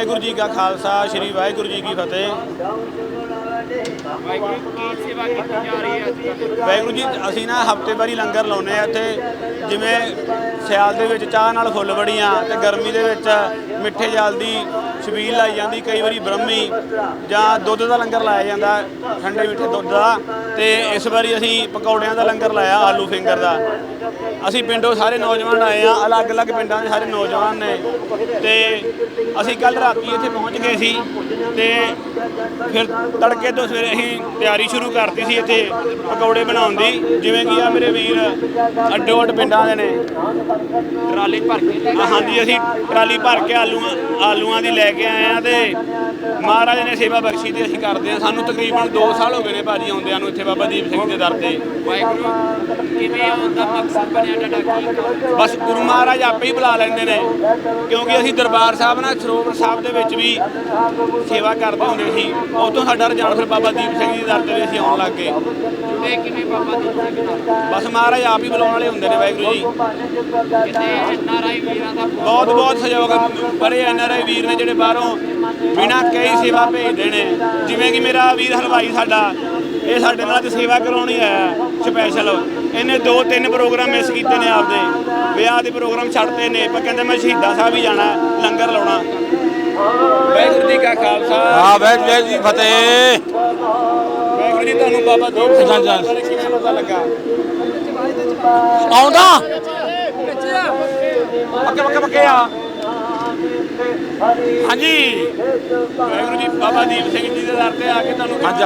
ਵਾਹਿਗੁਰੂ ਜੀ ਕਾ ਖਾਲਸਾ, ਸ੍ਰੀ ਵਾਹਿਗੁਰੂ ਜੀ ਕੀ ਫਤਿਹ। ਵਾਹਿਗੁਰੂ ਜੀ, ਅਸੀਂ ਨਾ ਹਫ਼ਤੇ ਵਾਰੀ ਲੰਗਰ ਲਾਉਨੇ ਆ ਇੱਥੇ। ਜਿਵੇਂ ਸਿਆਲ ਦੇ ਵਿੱਚ ਚਾਹ ਨਾਲ ਫੁੱਲ ਬੜੀਆਂ ਤੇ ਗਰਮੀ ਦੇ ਵਿੱਚ ਮਿੱਠੇ ਜਲ ਦੀ ਛਬੀਲ ਲਾਈ ਜਾਂਦੀ ਕਈ ਵਾਰੀ ਬ੍ਰਹਮੀ ਜਾਂ ਦੁੱਧ ਦਾ ਲੰਗਰ ਲਾਇਆ ਜਾਂਦਾ ਠੰਡੇ ਮਿੱਠੇ ਦੁੱਧ ਦਾ। ਤੇ ਇਸ ਵਾਰੀ ਅਸੀਂ ਪਕੌੜਿਆਂ ਦਾ ਲੰਗਰ ਲਾਇਆ ਆਲੂ ਫਿੰਗਰ ਦਾ। ਅਸੀਂ ਪਿੰਡੋਂ ਸਾਰੇ ਨੌਜਵਾਨ ਆਏ ਆ ਅਲੱਗ-ਅਲੱਗ ਪਿੰਡਾਂ ਦੇ ਸਾਰੇ ਨੌਜਵਾਨ ਨੇ। ਤੇ ਅਸੀਂ ਕੱਲ ਰਾਤੀ ਇੱਥੇ ਪਹੁੰਚ ਗਏ ਸੀ ਤੇ ਫਿਰ ਤੜਕੇ ਤੋਂ ਸਵੇਰੇ ਅਸੀਂ ਤਿਆਰੀ ਸ਼ੁਰੂ ਕਰਤੀ ਸੀ ਇੱਥੇ ਪਕੌੜੇ ਬਣਾਉਣ ਦੀ। ਜਿਵੇਂ ਕਿ ਆ ਮੇਰੇ ਵੀਰ ਅੱਡੋ ਅੱਡ ਪਿੰਡਾਂ ਦੇ ਨੇ। ਟਰਾਲੇ ਭਰ ਕੇ ਹਾਂਜੀ ਅਸੀਂ ਟਰਾਲੀ ਭਰ ਕੇ ਆਲੂਆਂ ਆਲੂਆਂ ਦੀ ਲੈ ਕੇ ਆਏ ਆ ਤੇ ਮਹਾਰਾਜ ਨੇ ਸੇਵਾ ਬਖਸ਼ੀ ਤੇ ਅਸੀਂ ਕਰਦੇ ਆ ਸਾਨੂੰ ਤਕਰੀਬਨ 2 ਸਾਲ ਹੋ ਗਏ ਨੇ ਭਾਜੀ ਆਉਂਦਿਆਂ ਨੂੰ ਇੱਥੇ ਬਾਬਾ ਦੀਪ ਸਿੰਘ ਦੇ ਦਰ ਤੇ। ਵਾਹਿਗੁਰੂ ਕਿਵੇਂ ਆਉਣ ਦਾ ਮਕਸਦ ਬਣਿਆ ਤੁਹਾਡਾ? ਕੀ ਕਾਰਨ? ਬਸ ਗੁਰੂ ਮਹਾਰਾਜ ਆਪੇ ਹੀ ਬੁਲਾ ਲੈਂਦੇ ਨੇ ਕਿਉਂਕਿ ਅਸੀਂ ਦਰਬਾਰ ਸਾਹਿਬ ਨਾਲ ਸਰੋਵਰ ਸਾਹਿਬ ਦੇ ਵਿੱਚ ਵੀ ਸੇਵਾ ਕਰਦੇ ਹੁੰਦੇ ਸੀ। ਉਤੋਂ ਸਾਡਾ ਰੁਝਾਨ ਫਿਰ ਬਾਬਾ ਦੀਪ ਸਿੰਘ ਜੀ ਦੇ ਦਰ ਤੇ ਅਸੀਂ ਆਉਣ ਲੱਗ ਗਏ। ਜੁੜੇ ਕਿਵੇਂ ਬਾਬਾ ਦੀਪ ਸਿੰਘ ਨਾਲ? ਬਸ ਮਹਾਰਾਜ ਆਪ ਹੀ ਬੁਲਾਉਣ ਵਾਲੇ ਹੁੰਦੇ ਨੇ ਵਾਹਿਗੁਰੂ ਜੀ। ਕਿਤੇ ਐਨਆਰਆਈ ਵੀਰਾਂ ਦਾ ਬਹੁਤ ਬਹੁਤ ਸਹਿਯੋਗ ਬੜੇ ਐਨਆਰਆਈ ਵੀਰ ਨੇ ਜਿਹੜੇ ਬਾਹਰੋਂ ਬਿਨਾਂ ਕਈ ਸੇਵਾ ਭੇਜਦੇ ਨੇ। ਜਿਵੇਂ ਕਿ ਮੇਰਾ ਵੀਰ ਹਲਵਾਈ ਸਾਡਾ ਇਹ ਸਾਡੇ ਨਾਲ ਅੱਜ ਸੇਵਾ ਕਰਾਉਣੀ ਆਇਆ ਸਪੈਸ਼ਲ ਇਹਨੇ ਦੋ ਤਿੰਨ ਪ੍ਰੋਗਰਾਮ ਮਿਸ ਕੀਤੇ ਨੇ ਆਪਦੇ। ਵਿਆਹ ਦੇ ਪ੍ਰੋਗਰਾਮ ਛੱਡਤੇ ਨੇ ਪਰ ਕਹਿੰਦੇ ਮੈਂ ਸ਼ਹੀਦਾਂ ਸਾਹਿਬ ਹੀ ਜਾਣਾ ਲੰਗਰ ਲਾਉਣਾ। ਵਾਹਿਗੁਰੂ ਜੀ ਕਾ ਖਾਲਸਾ। ਹਾਂ ਵੈਜ ਜੀ ਫਤਿਹ। ਵਾਹਿਗੁਰੂ ਜੀ ਤੁਹਾਨੂੰ ਬਾਬਾ ਦੀਪ ਸਿੰਘ ਜੀ ਬਾਰੇ ਕਿਵੇਂ ਪਤਾ ਲੱਗਾ? ਆਉਂਦਾ? ਪੱਕੇ ਪੱਕੇ ਪੱਕੇ ਆ। ਹਾਂਜੀ। ਵਾਹਿਗੁਰੂ ਜੀ ਬਾਬਾ ਦੀਪ ਸਿੰਘ ਜੀ ਦੇ ਦਰ ਤੇ ਆ ਕੇ ਤੁਹਾਨੂੰ ਹਾਂਜੀ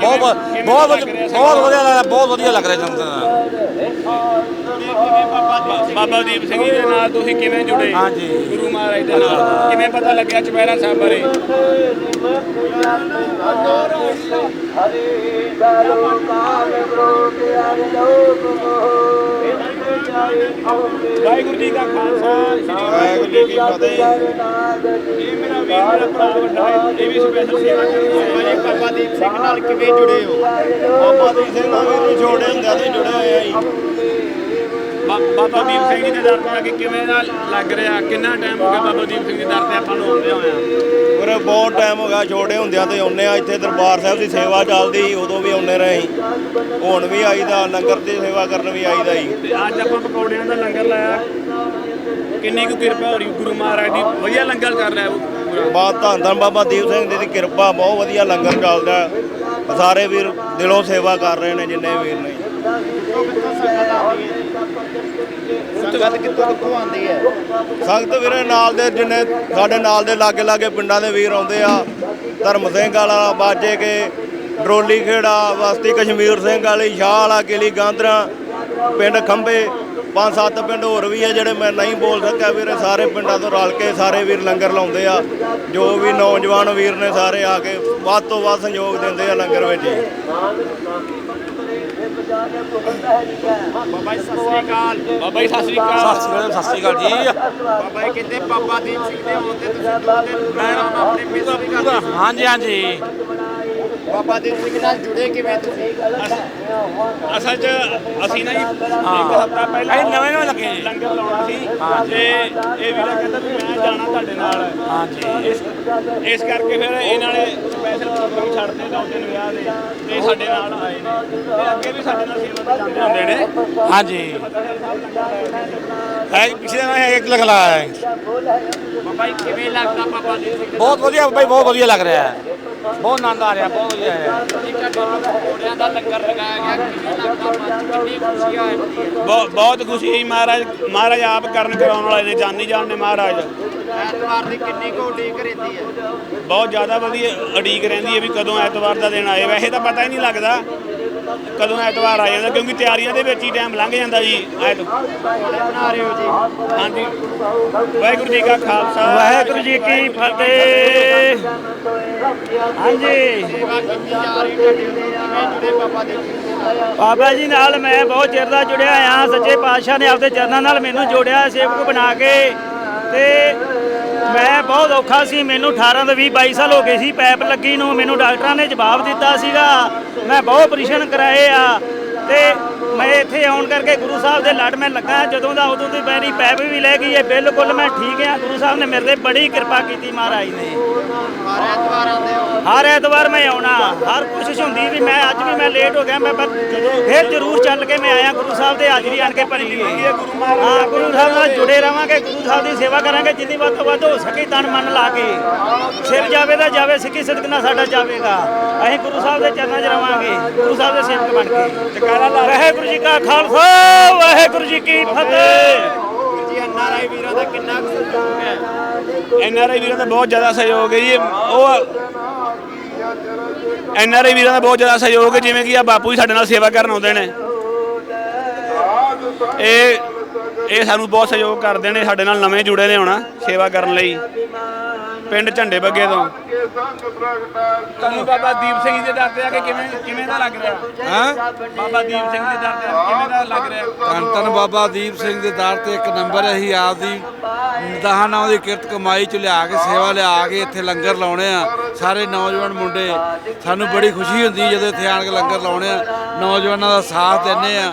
ਬਹੁਤ ਬਹੁਤ ਬਹੁਤ ਵਧੀਆ- ਬਹੁਤ ਵਧੀਆ ਲੱਗ ਰਿਹਾ ਬਹੁਤ ਵਧੀਆ ਲੱਗ ਰਿਹਾ ਜਨਤਾ ਬਾ- ਬਾਬਾ ਦੀਪ ਸਿੰਘ ਜੀ ਦੇ ਨਾਲ ਤੁਸੀਂ ਕਿਵੇਂ ਜੁੜੇ? ਹਾਂਜੀ। ਗੁਰੂ ਮਹਾਰਾਜ ਦੇ ਨਾਲ। ਕਿਵੇਂ ਪਤਾ ਲੱਗਿਆ ਚੁਪਹਿਰਾ ਸਾਹਿਬ ਬਾਰੇ? ਵਾਹਿਗੁਰੂ ਜੀ ਕਾ ਖਾਲਸਾ ਵਾਹਿਗੁਰੂ ਜੀ ਕੀ ਫਤਿਹ। ਇਹ ਮੇਰਾ ਵੀਰ ਮੇਰਾ ਭਰਾ ਵੱਡਾ ਹੈ ਇਹ ਵੀ ਸਪੈਸ਼ਲ ਸੇਵਾ ਕਰਦਾ ਹੈ। ਬਾਬਾ ਦੀਪ ਸਿੰਘ ਨਾਲ ਕਿਵੇਂ ਜੁੜੇ ਹੋ? ਬਾਬਾ ਦੀਪ ਸਿੰਘ ਨਾਲ ਵੀ ਛੋੜੇ ਹੁੰਦਿਆਂ ਤੋਂ ਜੁੜੇ ਹੋਏ ਆ ਜੀ। ਬਾਬਾ ਦੀਪ ਸਿੰਘ ਜੀ ਦੇ ਦਰ ਤੇ ਆ ਕੇ ਕਿਵੇਂ ਦਾ ਲੱਗ ਰਿਹਾ ਕਿੰਨਾ ਟਾਈਮ ਹੋ ਗਿਆ ਬਾਬਾ ਦੀਪ ਸਿੰਘ ਜੀ ਦੇ ਦਰ ਤੇ ਆਪਾਂ ਨੂੰ ਆਉਂਦੇ ਹੋਇਆ ਉਰੇ ਬਹੁਤ ਟਾਈਮ ਹੋ ਗਿਆ ਛੋੜੇ ਹੁੰਦਿਆਂ ਤੋਂ ਆਉਂਦੇ ਆ ਇੱਥੇ ਦਰਬਾਰ ਸਾਹਿਬ ਦੀ ਸੇਵਾ ਚੱਲਦੀ ਸੀ, ਉਦੋਂ ਵੀ ਆਉਂਦੇ ਰਹੇ। ਹੁਣ ਵੀ ਆਈਦਾ ਲੰਗਰ ਦੀ ਸੇਵਾ ਕਰਨ ਵੀ ਆਈਦਾ ਜੀ ਤੇ ਅੱਜ ਆਪਾਂ ਪਕੌੜਿਆਂ ਦਾ ਲੰਗਰ ਲਾਇਆ ਕਿੰਨੀ ਕੁ ਕਿਰਪਾ ਹੋ ਰਹੀ ਗੁਰੂ ਮਹਾਰਾਜ ਦੀ ਵਧੀਆ ਲੰਗਰ ਕਰ ਰਿਹਾ ਪੂਰਾ। ਬਾਤ ਧੰਨ ਧੰਨ ਬਾਬਾ ਦੀਪ ਸਿੰਘ ਜੀ ਦੀ ਕਿਰਪਾ ਬਹੁਤ ਵਧੀਆ ਲੰਗਰ ਚੱਲਦਾ ਹੈ। ਸਾਰੇ ਵੀਰ ਦਿਲੋਂ ਸੇਵਾ ਕਰ ਰਹੇ ਨੇ ਜਿੰਨੇ ਵੀਰ ਨੇ। ਸੰਗਤ ਕਿੱਥੋਂ ਕਿੱਥੋਂ ਆਉਂਦੀ ਹੈ? ਸੰਗਤ ਵੀਰੇ ਨਾਲ ਦੇ ਜਿੰਨੇ ਸਾਡੇ ਨਾਲ ਦੇ ਲਾਗੇ ਲਾਗੇ ਪਿੰਡਾਂ ਦੇ ਵੀਰ ਆਉਂਦੇ ਆ ਧਰਮ ਸਿੰਘ ਵਾਲਾ ਬਾਜੇ ਕੇ ਡਰੋਲੀ ਖੇੜਾ ਵਸਤੀ ਕਸ਼ਮੀਰ ਸਿੰਘ ਵਾਲੀ ਸ਼ਾਹ ਵਾਲਾ ਕਿਲੀ ਗਾਂਦਰਾ ਪਿੰਡ ਖੰਬੇ ਪੰਜ ਸੱਤ ਪਿੰਡ ਹੋਰ ਵੀ ਆ ਜਿਹੜੇ ਮੈਂ ਨਹੀਂ ਬੋਲ ਸਕਿਆ ਵੀਰੇ ਸਾਰੇ ਪਿੰਡਾਂ ਤੋਂ ਰਲ ਕੇ ਸਾਰੇ ਵੀਰ ਲੰਗਰ ਲਾਉਂਦੇ ਆ। ਜੋ ਵੀ ਨੌਜਵਾਨ ਵੀਰ ਨੇ ਸਾਰੇ ਆ ਕੇ ਵੱਧ ਤੋਂ ਵੱਧ ਸਹਿਯੋਗ ਦਿੰਦੇ ਆ ਲੰਗਰ ਵਿੱਚ ਜੀ ਬਾਬਾ ਜੀ ਸਤਿ ਸ੍ਰੀ ਅਕਾਲ। ਬਾਬਾ ਜੀ ਸਤਿ ਸ੍ਰੀ ਅਕਾਲ। ਸਤਿ ਸ਼੍ਰੀ ਅਕਾਲ ਜੀ। ਬਾਬਾ ਜੀ ਕਹਿੰਦੇ ਬਾਬਾ ਦੀਪ ਸਿੰਘ ਦੇ ਤੇ ਤੁਸੀਂ ਦੋ ਦਿਨ ਪ੍ਰੋਗਰਾਮ ਆਪਣੇ ਮਿਸ ਵੀ ਕਰਦੇ ਸੀ। ਹਾਂਜੀ ਹਾਂਜੀ। ਬਾਬਾ ਦੀਪ ਸਿੰਘ ਨਾਲ ਜੁੜੇ ਕਿਵੇਂ ਤੁਸੀਂ? ਅਸਲ 'ਚ ਅਸੀਂ ਨਾ ਜੀ ਇੱਕ ਹਫਤਾ ਪਹਿਲਾਂ ਅਸੀਂ ਨਵੇਂ ਨਵੇਂ ਲੱਗੇ ਜੀ। ਲੰਗਰ ਲਾਉਣਾ ਸੀ ਤੇ ਇਹ ਵੀਰਾ ਕਹਿੰਦਾ ਵੀ ਮੈਂ ਜਾਣਾ ਤੁਹਾਡੇ ਨਾਲ। ਹਾਂਜੀ ਇਸ ਇਸ ਕਰਕੇ ਫਿਰ ਇਹਨਾਂ ਨੇ ਸਪੈਸ਼ਲ ਪ੍ਰੋਗਰਾਮ ਛੱਡਦੇ ਦੋ ਤਿੰਨ ਵਿਆਹ ਦੇ। ਤੇ ਸਾਡੇ ਨਾਲ ਆਏ ਨੇ। ਤੇ ਅੱਗੇ ਵੀ ਸਾਡੇ ਨਾਲ ਸੇਵਾ ਤੇ ਜਾਂਦੇ ਹੁੰਦੇ ਨੇ। ਹਾਂਜੀ ਹੈ ਪਿਛਲੇ ਨਾਲ ਇੱਕ ਲੱਖ ਲਾਇਆ ਹੈ ਬਾਬਾ ਜੀ ਕਿਵੇਂ ਲੱਗਦਾ ਬਾਬਾ ਦੀਪ ਸਿੰਘ ਬਹੁਤ ਵਧੀਆ ਬਾਈ ਬਹੁਤ ਵਧੀਆ ਲੱਗ ਰਿਹਾ ਹੈ। ਬਹੁਤ ਆਨੰਦ ਆ ਰਿਹਾ ਬਹੁਤ ਵਧੀਆ ਹੈ। ਜੀ ਤੁਹਾਡੇ ਘੋੜਿਆਂ ਦਾ ਲੰਗਰ ਲਗਾਇਆ ਗਿਆ ਕਿਵੇਂ ਲੱਗਦਾ ਮਨ 'ਚ ਕਿੰਨੀ ਖੁਸ਼ੀ ਆ ਜਾਂਦੀ ਹੈ ਬਹੁਤ ਬਹੁਤ ਖੁਸ਼ੀ ਹੈ ਜੀ, ਮਹਾਰਾਜ ਮਹਾਰਾਜ ਆਪ ਕਰਨ ਕਰਾਉਣ ਵਾਲੇ ਨੇ ਜਾਨੀ ਜਾਣ ਨੇ ਮਹਾਰਾਜ। ਐਤਵਾਰ ਦੀ ਕਿੰਨੀ ਕੁ ਉਡੀਕ ਰਹਿੰਦੀ ਹੈ? ਬਹੁਤ ਜ਼ਿਆਦਾ ਵਧੀਆ ਉਡੀਕ ਰਹਿੰਦੀ ਹੈ ਵੀ ਕਦੋਂ ਐਤਵਾਰ ਦਾ ਦਿਨ ਆਏ। ਵੈਸੇ ਤਾਂ ਪਤਾ ਹੀ ਨਹੀਂ ਲੱਗਦਾ ਕਦੋਂ ਐਤਵਾਰ ਆ ਜਾਂਦਾ ਕਿਉਂਕਿ ਤਿਆਰੀਆਂ ਦੇ ਵਿੱਚ ਹੀ ਟਾਈਮ ਲੰਘ ਜਾਂਦਾ ਜੀ ਐਤ ਬਣਾ ਰਹੇ ਹੋ ਜੀ? ਹਾਂਜੀ। ਵਾਹਿਗੁਰੂ ਜੀ ਕਾ ਖਾਲਸਾ। ਵਾਹਿਗੁਰੂ ਜੀ ਕੀ ਫਤਿਹ। ਹਾਂਜੀ। ਬਾਬਾ ਜੀ ਨਾਲ ਮੈਂ ਬਹੁਤ ਚਿਰ ਦਾ ਜੁੜਿਆ ਆ ਸੱਚੇ ਪਾਤਸ਼ਾਹ ਨੇ ਆਪਦੇ ਚਰਨਾਂ ਨਾਲ ਮੈਨੂੰ ਜੋੜਿਆ, ਸੇਵਕ ਬਣਾ ਕੇ। ਤੇ ਮੈਂ ਬਹੁਤ ਔਖਾ ਸੀ, ਮੈਨੂੰ 18 ਤੋਂ 20 22 ਸਾਲ ਹੋ ਗਏ ਸੀ, ਪੈਪ ਲੱਗੀ ਨੂੰ, ਮੈਨੂੰ ਡਾਕਟਰਾਂ ਨੇ ਜਵਾਬ ਦਿੱਤਾ ਸੀਗਾ। ਮੈਂ ਬਹੁਤ ਆਪਰੇਸ਼ਨ ਕਰਾਏ ਆ। ਤੇ ਮੈਂ ਇੱਥੇ ਆਉਣ ਕਰਕੇ ਗੁਰੂ ਸਾਹਿਬ ਦੇ ਲੜ ਮੈਂ ਲੱਗਾ, ਜਦੋਂ ਦਾ ਉਦੋਂ ਦੀ ਮੇਰੀ ਪੈਪ ਵੀ ਲੈ ਗਈ ਹੈ, ਬਿਲਕੁਲ ਮੈਂ ਠੀਕ ਹਾਂ। ਗੁਰੂ ਸਾਹਿਬ ਨੇ ਮੇਰੇ ਤੇ ਬੜੀ ਕਿਰਪਾ ਕੀਤੀ ਮਹਾਰਾਜ ਨੇ। ਹਰ ਐਤਵਾਰ ਆਉਂਦੇ ਹੋ ਹਰ ਐਤਵਾਰ ਮੈਂ ਆਉਣਾ, ਹਰ ਕੋਸ਼ਿਸ਼ ਹੁੰਦੀ ਵੀ ਮੈਂ ਅੱਜ ਵੀ ਮੈਂ ਲੇਟ ਹੋ ਗਿਆ, ਮੈਂ ਪਰ ਫਿਰ ਜ਼ਰੂਰ ਚੱਲ ਕੇ ਮੈਂ ਆਇਆ, ਗੁਰੂ ਸਾਹਿਬ ਦੇ ਹਾਜ਼ਰੀ ਆਣ ਕੇ ਭਰੀ ਹੈ। ਹਾਂ, ਗੁਰੂ ਸਾਹਿਬ ਨਾਲ ਜੁੜੇ ਰਵਾਂਗੇ, ਗੁਰੂ ਸਾਹਿਬ ਦੀ ਸੇਵਾ ਕਰਾਂਗੇ, ਜਿੰਨੀ ਵੱਧ ਤੋਂ ਵੱਧ ਹੋ ਸਕੇ ਤਨ ਮਨ ਲਾ ਕੇ। ਸਿਰ ਜਾਵੇ ਤਾਂ ਜਾਵੇ, ਸਿੱਖੀ ਸਿਦਕ ਨਾਲ ਸਾਡਾ ਜਾਵੇਗਾ। ਅਸੀਂ ਗੁਰੂ ਸਾਹਿਬ ਦੇ ਚਰਨਾਂ 'ਚ ਰਵਾਂਗੇ, ਗੁਰੂ ਸਾਹਿਬ ਦੇ ਸੇਵਕ ਬਣ ਕੇ। ਵਾਹਿਗੁਰੂ ਜੀ ਕਾ ਖਾਲਸਾ। ਵਾਹਿਗੁਰੂ ਜੀ ਕੀ ਫਤਿਹ। ਜੀ ਐਨਆਰਆਈ ਵੀਰਾਂ ਦਾ ਕਿੰਨਾ ਸਹਿਯੋਗ ਹੈ? ਐਨ ਵੀਰਾਂ ਦਾ ਬਹੁਤ ਜ਼ਿਆਦਾ ਸਹਿਯੋਗ ਹੈ ਜੀ। ਉਹ ਐਨ ਵੀਰਾਂ ਦਾ ਬਹੁਤ ਜ਼ਿਆਦਾ ਸਹਿਯੋਗ ਹੈ, ਜਿਵੇਂ ਕਿ ਆ ਬਾਪੂ ਜੀ ਸਾਡੇ ਨਾਲ ਸੇਵਾ ਕਰਨ ਆਉਂਦੇ ਨੇ। ਇਹ ਇਹ ਸਾਨੂੰ ਬਹੁਤ ਸਹਿਯੋਗ ਕਰਦੇ ਨੇ, ਸਾਡੇ ਨਾਲ ਨਵੇਂ ਜੁੜੇ ਨੇ ਹੋਣਾ ਸੇਵਾ ਕਰਨ ਲਈ। ਪਿੰਡ ਝੰਡੇ ਬੱਗੇ ਤੋਂ। ਤੁਹਾਨੂੰ ਬਾਬਾ ਦੀਪ ਸਿੰਘ ਜੀ ਦੇ ਦਰ ਤੇ ਆ ਕੇ ਕਿਵੇਂ ਕਿਵੇਂ ਦਾ ਲੱਗ ਰਿਹਾ? ਹਾਂ? ਬਾਬਾ ਦੀਪ ਸਿੰਘ ਦੇ ਦਰ ਤੇ ਕਿਵੇਂ ਦਾ ਲੱਗ ਰਿਹਾ? ਧੰਨ ਧੰਨ ਬਾਬਾ ਦੀਪ ਸਿੰਘ ਦੇ ਦਰ ਤੇ ਇੱਕ ਨੰਬਰ ਹੈ ਹੀ ਆਪਦੀ ਦਹਾਂ ਨਾਮ ਦੀ ਕਿਰਤ ਕਮਾਈ ਚ ਲਿਆ ਕੇ ਸੇਵਾ ਲਿਆ ਕੇ ਇੱਥੇ ਲੰਗਰ ਲਾਉਣੇ ਆ। ਸਾਰੇ ਨੌਜਵਾਨ ਮੁੰਡੇ ਸਾਨੂੰ ਬੜੀ ਖੁਸ਼ੀ ਹੁੰਦੀ ਜਦੋਂ ਇੱਥੇ ਆਣ ਕੇ ਲੰਗਰ ਲਾਉਣੇ ਆ। ਨੌਜਵਾਨਾਂ ਦਾ ਸਾਥ ਦਿੰਦੇ ਆ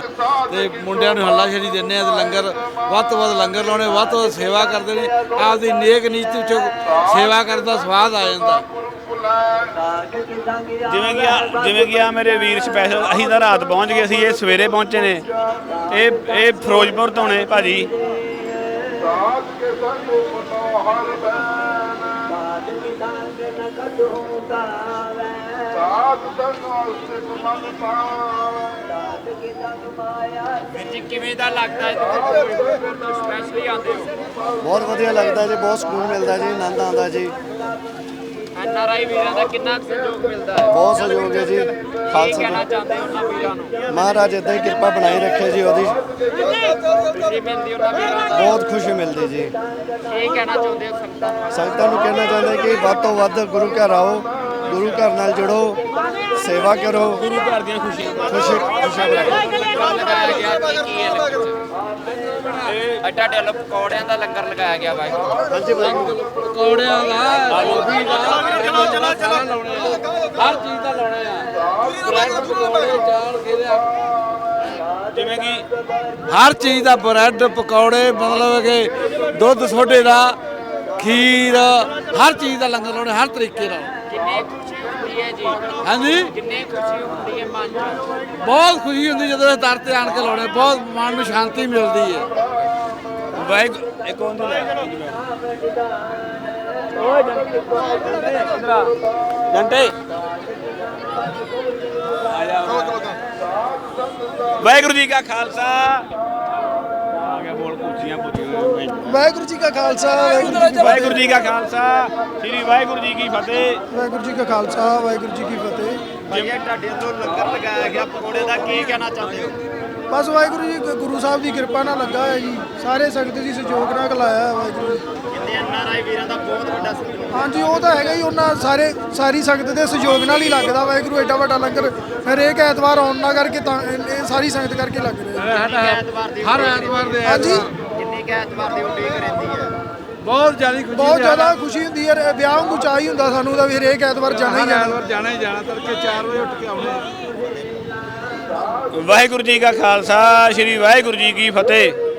ਤੇ ਮੁੰਡਿਆਂ ਨੂੰ ਹੱਲਾਸ਼ੇਰੀ ਦਿੰਦੇ ਆ ਤੇ ਲੰਗਰ, ਵੱਧ ਤੋਂ ਵੱਧ ਲੰਗਰ ਲਾਉਣੇ, ਵੱਧ ਤੋਂ ਵੱਧ ਸੇਵਾ ਕਰਦੇ ਨੇ। ਆਪਦੀ ਨੇਕ ਨੀਤੀ ਵਿੱਚੋਂ ਸੇਵਾ ਕਰਨ ਦਾ ਸਵਾਦ ਆ ਜਾਂਦਾ। ਜਿਵੇਂ ਕਿ ਆ ਜਿਵੇਂ ਕਿ ਆ ਮੇਰੇ ਵੀਰ ਸਪੈਸ਼ਲ ਅਸੀਂ ਤਾਂ ਰਾਤ ਪਹੁੰਚ ਗਏ ਸੀ, ਇਹ ਸਵੇਰੇ ਪਹੁੰਚੇ ਨੇ। ਇਹ ਇਹ ਫਿਰੋਜ਼ਪੁਰ ਤੋਂ ਨੇ ਭਾਜੀ। ਵੀਰ ਜੀ ਕਿਵੇਂ ਦਾ ਲੱਗਦਾ ਹੈ ਤੁਸੀਂ ਸਪੈਸ਼ਲੀ ਆਉਂਦੇ ਹੋ? ਬਹੁਤ ਵਧੀਆ ਲੱਗਦਾ ਜੀ ਬਹੁਤ ਸਕੂਨ ਮਿਲਦਾ ਜੀ ਆਨੰਦ ਆਉਂਦਾ ਜੀ। ਐਨਆਰਆਈ ਵੀਰਾਂ ਦਾ ਕਿੰਨਾ ਕੁ ਸਹਿਯੋਗ ਮਿਲਦਾ ਹੈ? ਬਹੁਤ ਸਹਿਯੋਗ ਹੈ ਜੀ ਕੀ ਖਾਲਸਾ ਕਹਿਣਾ ਚਾਹੁੰਦੇ ਹੋ ਉਹਨਾਂ ਵੀਰਾਂ ਨੂੰ? ਮਹਾਰਾਜ ਇਦਾਂ ਹੀ ਕਿਰਪਾ ਬਣਾਈ ਰੱਖੇ ਜੀ ਉਹਦੀ। ਖੁਸ਼ੀ ਮਿਲਦੀ ਉਹਨਾਂ ਵੀਰਾਂ ਨੂੰ? ਬਹੁਤ ਖੁਸ਼ੀ ਮਿਲਦੀ ਜੀ। ਕੀ ਕਹਿਣਾ ਚਾਹੁੰਦੇ ਹੋ ਸੰਗਤਾਂ ਨੂੰ? ਸੰਗਤਾਂ ਨੂੰ ਕਹਿਣਾ ਚਾਹੁੰਦੇ ਕਿ ਵੱਧ ਤੋਂ ਵੱਧ ਗੁਰੂ ਘਰ ਆਓ ਗੁਰੂ ਘਰ ਨਾਲ ਜੁੜੋ। ਸੇਵਾ ਕਰੋ। ਗੁਰੂ ਘਰ ਦੀਆਂ ਖੁਸ਼ੀਆਂ ਖੁਸ਼ੀ ਖੁਸ਼ੀ ਲੰਗਰ ਲਗਾਇਆ ਗਿਆ ਕੀ ਕੀ ਹੈ ਲੰਗਰ ਚ ਇਹ ਤੁਹਾਡੇ ਵੱਲੋਂ ਪਕੌੜਿਆਂ ਦਾ ਲੰਗਰ ਲਗਾਇਆ ਗਿਆ ਵਾਹਿਗੁਰੂ। ਹਾਂਜੀ ਵਾਹਿਗੁਰੂ। ਪਕੌੜਿਆਂ ਦਾ ਚਲੋ ਚਲੋ ਚਲੋ ਹਰ ਚੀਜ਼ ਦਾ ਲਾਉਣੇ ਆ। ਬ੍ਰੈਡ ਪਕੌੜੇ ਚਾਲ ਜਿਵੇਂ ਕਿ ਹਰ ਚੀਜ਼ ਦਾ ਬ੍ਰੈਡ ਪਕੌੜੇ ਮਤਲਬ ਕਿ ਦੁੱਧ ਸੋਡੇ ਦਾ ਖੀਰ ਹਰ ਚੀਜ਼ ਦਾ ਲੰਗਰ ਲਾਉਣੇ ਹਰ ਤਰੀਕੇ ਨਾਲ। ਕਿੰਨੀ ਜੀ। ਹਾਂਜੀ? ਕਿੰਨੀ ਖੁਸ਼ੀ ਹੁੰਦੀ ਹੈ ਮਨ ਚ। ਬਹੁਤ ਖੁਸ਼ੀ ਹੁੰਦੀ ਜਦੋਂ ਇਹ ਦਰ ਤੇ ਆਣ ਕੇ ਲਾਉਣੇ ਬਹੁਤ ਮਨ ਨੂੰ ਸ਼ਾਂਤੀ ਮਿਲਦੀ ਹੈ। ਵਾਹਿਗੁਰੂ ਇੱਕ ਉਹਦੇ ਲੈ ਜੰਟੇ। ਵਾਹਿਗੁਰੂ ਜੀ ਕਾ ਖਾਲਸਾ। ਵਾਹਿਗੁਰੂ ਜੀ ਕਾ ਖਾਲਸਾ ਵਾਹਿਗੁਰੂ ਜੀ ਕੀ ਖਾਲਸਾ ਸ੍ਰੀ ਵਾਹਿਗੁਰੂ ਜੀ ਕੀ ਫਤਿਹ। ਵਾਹਿਗੁਰੂ ਜੀ ਕਾ ਖਾਲਸਾ ਵਾਹਿਗੁਰੂ ਜੀ ਕੀ ਫਤਿਹ। ਭਾਈਆ ਤੁਹਾਡੇ ਵੱਲੋਂ ਲੰਗਰ ਲਗਾਇਆ ਗਿਆ ਪਕੌੜੇ ਦਾ ਕੀ ਕਹਿਣਾ ਚਾਹੁੰਦੇ ਹੋ? ਬਸ ਵਾਹਿਗੁਰੂ ਜੀ ਗੁਰੂ ਸਾਹਿਬ ਦੀ ਕਿਰਪਾ ਨਾਲ ਲੱਗਾ ਹੈ ਜੀ। ਸਾਰੇ ਸੰਗਤ ਦੀ ਸਹਿਯੋਗ ਨਾਲ ਲਾਇਆ ਹੈ ਵਾਹਿਗੁਰੂ ਜੀ। ਕਹਿੰਦੇ ਐਨਆਰਆਈ ਵੀਰਾਂ ਦਾ ਬਹੁਤ ਵੱਡਾ ਸਹਿਯੋਗ। ਹਾਂਜੀ ਉਹ ਤਾਂ ਹੈਗਾ ਹੀ ਉਹਨਾਂ ਸਾਰੇ ਸਾਰੀ ਸੰਗਤ ਦੇ ਸਹਿਯੋਗ ਨਾਲ ਹੀ ਲੱਗਦਾ ਵਾਹਿਗੁਰੂ ਐਡਾ ਵੱਡਾ ਲੰਗਰ। ਹਰੇਕ ਐਤਵਾਰ ਆਉਣ ਨਾਲ ਕਰਕੇ ਤਾਂ ਇਹ ਸਾਰੀ ਸੰਗਤ ਕਰਕੇ ਲੱਗ ਰਿਹਾ। ਹਰ ਐਤਵਾਰ ਦੇ ਹਾਂਜੀ। ਕੁ ਐਤਵਾਰ ਦੀ ਉਡੀਕ ਰਹਿੰਦੀ ਹੈ। ਬਹੁਤ ਜ਼ਿਆਦਾ ਖੁਸ਼ੀ ਬਹੁਤ ਜ਼ਿਆਦਾ। ਖੁਸ਼ੀ ਹੁੰਦੀ ਹੈ ਵਿਆਹ ਨੂੰ ਚਾਹੀ ਹੁੰਦਾ ਸਾਨੂੰ ਤਾਂ ਵੀ ਹਰੇਕ ਐਤਵਾਰ ਜਾਣਾ ਹੀ ਜਾਣਾ। ਐਤਵਾਰ ਜਾਣਾ ਹੀ ਜਾਣਾ ਤੜਕੇ 4 ਵਜੇ ਉੱਠ ਕੇ ਆਉਣੇ। ਵਾਹਿਗੁਰੂ ਜੀ ਕਾ ਖਾਲਸਾ ਸ੍ਰੀ ਵਾਹਿਗੁਰੂ ਜੀ ਕੀ ਫਤਿਹ।